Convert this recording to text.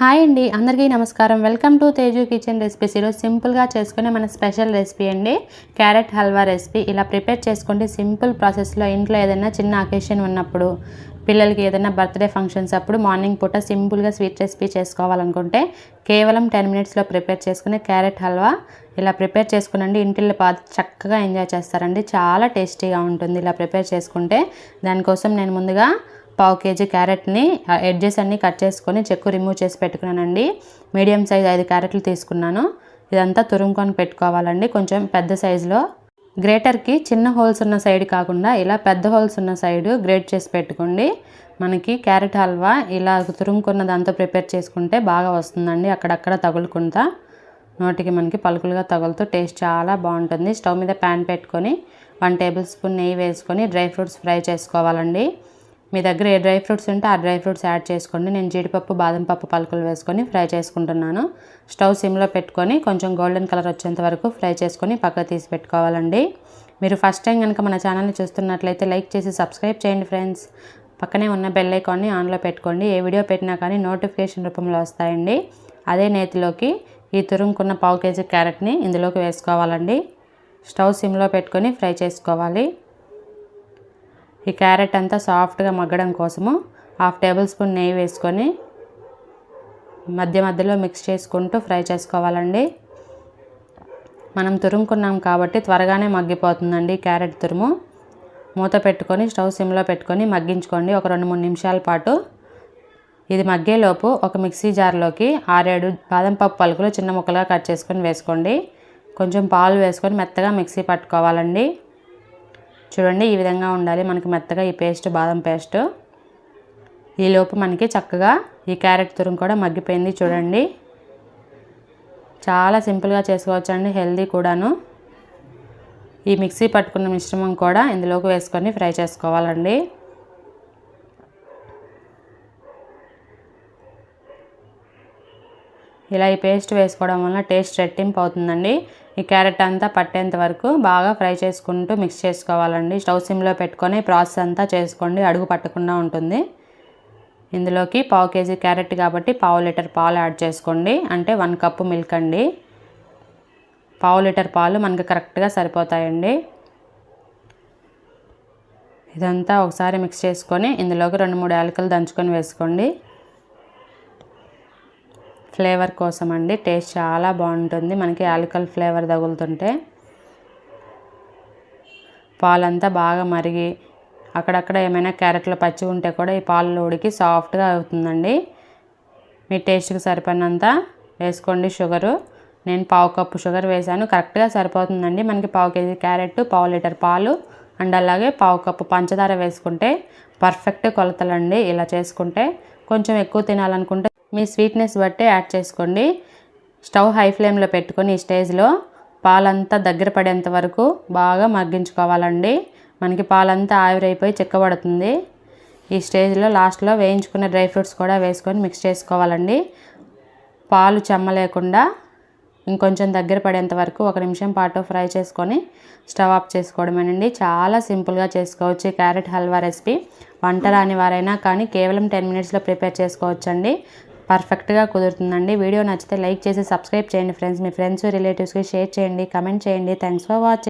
Hi అండి అందరికీ నమస్కారం. Welcome to Teju kitchen recipes. ఈరోజు సింపుల్గా చేసుకునే మన స్పెషల్ రెసిపీ అండి. Carrot halwa recipe. ఇలా ప్రిపేర్ చేసుకుంటే సింపుల్ ప్రాసెస్లో ఇంట్లో ఏదైనా చిన్న అకేషన్ ఉన్నప్పుడు పిల్లలకి ఏదైనా బర్త్డే ఫంక్షన్స్ అప్పుడు మార్నింగ్ పూట సింపుల్గా స్వీట్ రెసిపీ చేసుకోవాలనుకుంటే కేవలం టెన్ మినిట్స్లో ప్రిపేర్ చేసుకునే క్యారెట్ హల్వా. ఇలా ప్రిపేర్ చేసుకునండి ఇంటిల్లో పా చక్కగా ఎంజాయ్ చేస్తారండి. చాలా టేస్టీగా ఉంటుంది ఇలా ప్రిపేర్ చేసుకుంటే. దానికోసం నేను ముందుగా పావు కేజీ క్యారెట్ని ఎడ్జెస్ అన్నీ కట్ చేసుకొని చెక్కు రిమూవ్ చేసి పెట్టుకున్నానండి. మీడియం సైజ్ ఐదు క్యారెట్లు తీసుకున్నాను. ఇదంతా తురుముకొని పెట్టుకోవాలండి. కొంచెం పెద్ద సైజులో. గ్రేటర్కి చిన్న హోల్స్ ఉన్న సైడ్ కాకుండా ఇలా పెద్ద హోల్స్ ఉన్న సైడ్ గ్రేట్ చేసి పెట్టుకోండి. మనకి క్యారెట్ హల్వా ఇలా తురుముకున్న దాంతో ప్రిపేర్ చేసుకుంటే బాగా వస్తుందండి. అక్కడక్కడ తగులుకుంటా నోటికి మనకి పలుకులుగా తగులుతూ టేస్ట్ చాలా బాగుంటుంది. స్టవ్ మీద ప్యాన్ పెట్టుకొని వన్ టేబుల్ స్పూన్ నెయ్యి వేసుకొని డ్రై ఫ్రూట్స్ ఫ్రై చేసుకోవాలండి. మీ దగ్గర ఏ డ్రై ఫ్రూట్స్ ఉంటే ఆ డ్రై ఫ్రూట్స్ యాడ్ చేసుకోండి. నేను జీడిపప్పు బాదం పప్పు పలుకులు వేసుకొని ఫ్రై చేసుకుంటున్నాను. స్టవ్ సిమ్లో పెట్టుకొని కొంచెం గోల్డెన్ కలర్ వచ్చేంత వరకు ఫ్రై చేసుకొని పక్కకు తీసి పెట్టుకోవాలండి. మీరు ఫస్ట్ టైం కనుక మన ఛానల్ని చూస్తున్నట్లయితే లైక్ చేసి సబ్స్క్రైబ్ చేయండి ఫ్రెండ్స్. పక్కనే ఉన్న బెల్ ఐకాన్ని ఆన్లో పెట్టుకోండి. ఏ వీడియో పెట్టినా కానీ నోటిఫికేషన్ రూపంలో వస్తాయండి. అదే నేతిలోకి ఈ తురుముకున్న పావు కేజీ క్యారెట్ని ఇందులోకి వేసుకోవాలండి. స్టవ్ సిమ్లో పెట్టుకొని ఫ్రై చేసుకోవాలి. ఈ క్యారెట్ అంతా సాఫ్ట్గా మగ్గడం కోసము హాఫ్ టేబుల్ స్పూన్ నెయ్యి వేసుకొని మధ్య మధ్యలో మిక్స్ చేసుకుంటూ ఫ్రై చేసుకోవాలండి. మనం తురుముకున్నాం కాబట్టి త్వరగానే మగ్గిపోతుందండి క్యారెట్ తురుము. మూత పెట్టుకొని స్టవ్ సిమ్లో పెట్టుకొని మగ్గించుకోండి ఒక రెండు మూడు నిమిషాల పాటు. ఇది మగ్గేలోపు ఒక మిక్సీ జార్లోకి ఆరేడు బాదం పప్పు పలుకులు చిన్న ముక్కలుగా కట్ చేసుకొని వేసుకోండి. కొంచెం పాలు వేసుకొని మెత్తగా మిక్సీ పట్టుకోవాలండి. చూడండి ఈ విధంగా ఉండాలి. మనకి మెత్తగా ఈ పేస్ట్ బాదం పేస్ట్. ఈలోపు మనకి చక్కగా ఈ క్యారెట్ తురుము కూడా మగ్గిపోయింది చూడండి. చాలా సింపుల్గా చేసుకోవచ్చండి హెల్దీ కూడాను. ఈ మిక్సీ పట్టుకున్న మిశ్రమం కూడా ఇందులోకి వేసుకొని ఫ్రై చేసుకోవాలండి. ఇలా ఈ పేస్ట్ వేసుకోవడం వల్ల టేస్ట్ రెట్టింపు అవుతుందండి ఈ క్యారెట్ అంతా పట్టేంత వరకు బాగా ఫ్రై చేసుకుంటూ మిక్స్ చేసుకోవాలండి. స్టవ్ సిమ్లో పెట్టుకొని ప్రాసెస్ అంతా చేసుకోండి. అడుగు పట్టకుండా ఉంటుంది. ఇందులోకి పావు కేజీ క్యారెట్ కాబట్టి పావు లీటర్ పాలు యాడ్ చేసుకోండి. అంటే వన్ కప్పు మిల్క్ అండి. పావు లీటర్ పాలు మనకు కరెక్ట్గా సరిపోతాయండి. ఇదంతా ఒకసారి మిక్స్ చేసుకొని ఇందులోకి రెండు మూడు యాలకులు దంచుకొని వేసుకోండి. ఫ్లేవర్ కోసం అండి టేస్ట్ చాలా బాగుంటుంది. మనకి ఆల్కల్ ఫ్లేవర్ తగులుతుంటే పాలంతా బాగా మరిగి అక్కడక్కడ ఏమైనా క్యారెట్లు పచ్చి ఉంటే కూడా ఈ పాలు ఉడికి సాఫ్ట్గా అవుతుందండి. మీ టేస్ట్కి సరిపడినంత వేసుకోండి షుగరు. నేను పావు కప్పు షుగర్ వేసాను కరెక్ట్గా సరిపోతుందండి. మనకి పావు కేజీ క్యారెట్ పావు లీటర్ పాలు అండ్ అలాగే పావు కప్పు పంచదార వేసుకుంటే పర్ఫెక్ట్ కొలతలండి. ఇలా చేసుకుంటే కొంచెం ఎక్కువ తినాలనుకుంటే మీ స్వీట్నెస్ బట్టి యాడ్ చేసుకోండి. స్టవ్ హై ఫ్లేమ్లో పెట్టుకొని ఈ స్టేజ్లో పాలంతా దగ్గర పడేంత వరకు బాగా మగ్గించుకోవాలండి. మనకి పాలంతా ఆవిరైపోయి చిక్కబడుతుంది. ఈ స్టేజ్లో లాస్ట్లో వేయించుకున్న డ్రై ఫ్రూట్స్ కూడా వేసుకొని మిక్స్ చేసుకోవాలండి. పాలు చెమ్మ లేకుండా ఇంకొంచెం దగ్గర పడేంత వరకు ఒక నిమిషం పాటు ఫ్రై చేసుకొని స్టవ్ ఆఫ్ చేసుకోవడమేనండి. చాలా సింపుల్గా చేసుకోవచ్చు. క్యారెట్ హల్వా రెసిపీ వంట రాని వారైనా కానీ కేవలం టెన్ మినిట్స్లో ప్రిపేర్ చేసుకోవచ్చండి. పర్ఫెక్ట్గా కుదురుతుందండి. వీడియో నచ్చితే లైక్ చేసి సబ్స్క్రైబ్ చేయండి ఫ్రెండ్స్. మీ ఫ్రెండ్స్ రిలేటివ్స్కి షేర్ చేయండి కమెంట్ చేయండి. Thanks for watching.